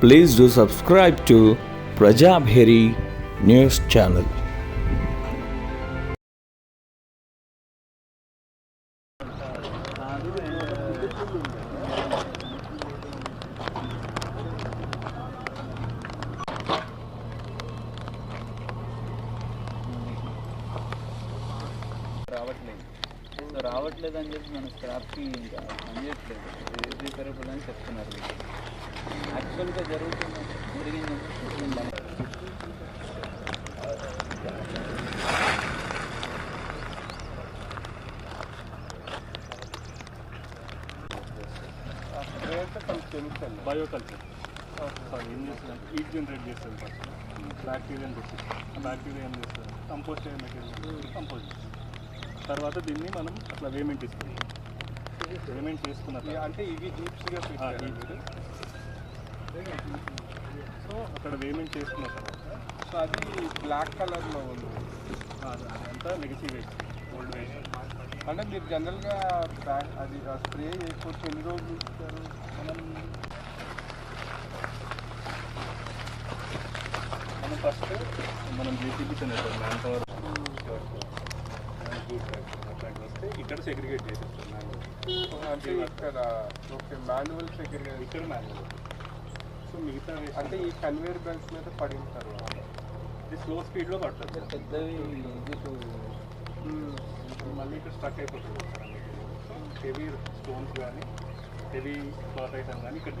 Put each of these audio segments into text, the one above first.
Please do subscribe to Prajabheri News Channel. రావట్లేదు so రావట్లేదు అని చెప్పి మన స్క్రాప్కి ఇంకా పనిచేయట్లేదు రిపేరబుల్ అని చెప్తున్నారు యాక్చువల్గా జరుగుతుంది జరిగింది. బయోకల్చర్ సారీ ఏం చేస్తుంది హీట్ జనరేట్ చేస్తుంది ఫస్ట్ బ్యాక్టీరియాని తెచ్చిస్తుంది బ్యాక్టీరియా ఏం చేస్తుంది? కంపోస్ట్ మెటీరియల్ కంపోజ్ తర్వాత దీన్ని మనం అట్లా వేమెంట్ ఇస్తాం వేమెంట్ చేసుకున్న అంటే ఇవి హీప్స్గా. సో అక్కడ వేమెంట్ చేసుకున్న తర్వాత. సో అది బ్లాక్ కలర్లో ఉంది. అదంతా నెగిటివ్ వేస్ట్ ఓల్డ్ వేస్ట్ అంటే మీరు జనరల్గా బ్యాక్ అది స్ప్రే చేయకపోతే ఎన్ని రోజులు ఇస్తారు? మనం మనం ఫస్ట్ మనం తినేస్తాం మ్యాన్ పవర్ వస్తే ఇక్కడ సెగ్రిగేట్ చేసేస్తాం మ్యాన్ అంటే ఇక్కడ ఓకే మాన్యువల్ సెక్యూరిటీ ఇక్కడ మ్యాన్ సో మిగతా అంటే ఈ కన్వేర్ బెల్ట్స్ మీద పడిన తర్వాత ఇది స్లో స్పీడ్లో పడుతుంది సార్. పెద్దవి మళ్ళీ ఇక్కడ స్ట్రక్ అయిపోతుంది. హెవీ స్టోన్స్ కానీ హెవీ క్లాత్ ఐటమ్ కానీ ఇక్కడ.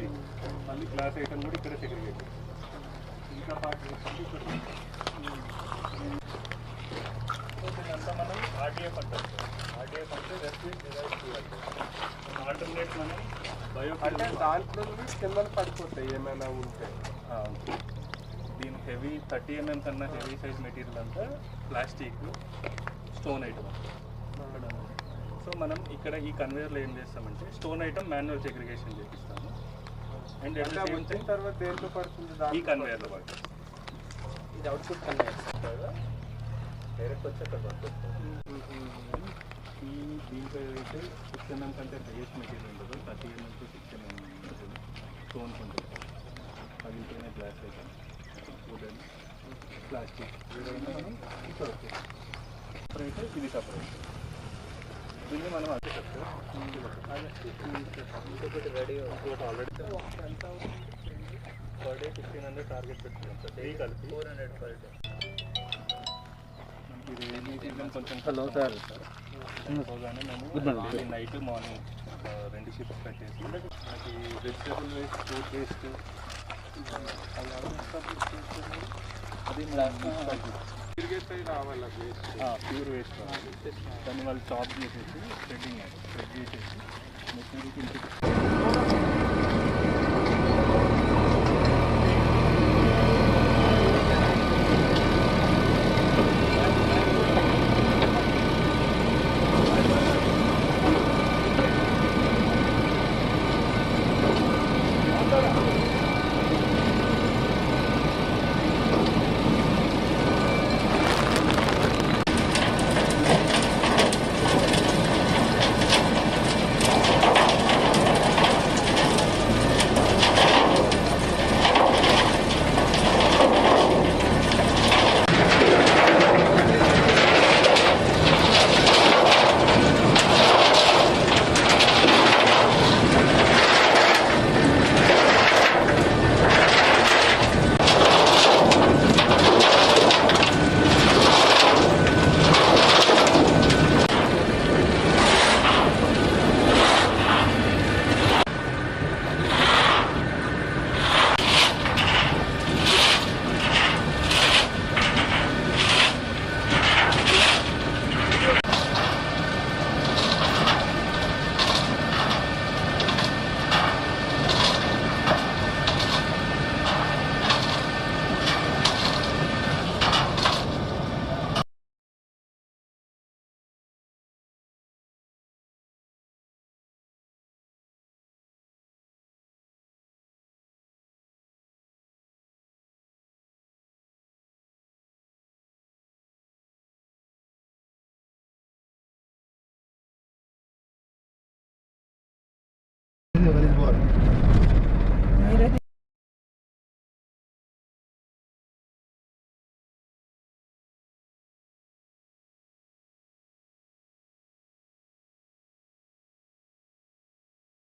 మళ్ళీ గ్లాస్ ఐటమ్ కూడా ఇక్కడ సెగ్రిగేట్ ఇంకా పార్ట్ దీనంతా మనం ఆర్డీఎఫ్ అంటాం ఆర్డీఎఫ్ అంటే రెస్పిట్ ఆల్టర్నేట్ మనం అంటే దాంట్లో కింద పడిపోతాయి ఏమైనా ఉంటే. దీని హెవీ థర్టీ ఎంఎం కన్నా హెవీ సైజ్ మెటీరియల్ అంతా ప్లాస్టిక్ స్టోన్ ఐటమ్. సో మనం ఇక్కడ ఈ కన్వేయర్లో ఏం చేస్తామంటే స్టోన్ ఐటమ్ మాన్యువల్ సెగ్రిగేషన్ చేపిస్తాము. అండ్ వచ్చిన తర్వాత దేంట్లో పడుతుంది ఈ కన్వేయర్లో పడుతుంది? ఇది అవుట్పుట్ కన్వేర్ డైరెక్ట్ వచ్చి అక్కడ పడుతుంది ఈ దీంట్లో ఏదైతే సిక్స్ ఎంఎం కంటే హైయెస్ట్ మెటీరియల్ ఉంటుందో thirty MM to six MM ఉంటుంది. స్టోన్స్ ఉంటుంది అది ఉంటేనే గ్లాస్ అయితే వుడెన్ ప్లాస్టిక్. ఏదైనా మనం ఇక్కడ వచ్చేది సపరేట్ ఇది సపరేట్ దీన్ని మనం అదే రెడీ ఆల్రెడీ ఎంత అవుతుంది per day fifteen hundred target పెట్టుకున్నాం సార్ డే కలిపి four hundred per day hello sir పోగానే మేము నైట్ మార్నింగ్ రెండు షిఫ్ట్స్ పెట్టేసి మనకి వెజిటబుల్ వేస్ట్ ఫ్రూట్ వేస్ట్ అది తిరిగేస్తే రావాలి అది ప్యూర్ వేస్ట్ కావాలి దాన్ని వాళ్ళు చాప్ చేసేసి స్ప్రెడ్డింగ్ స్ప్రెడ్ చేసేసి మెటీరియల్కి ఇంటికి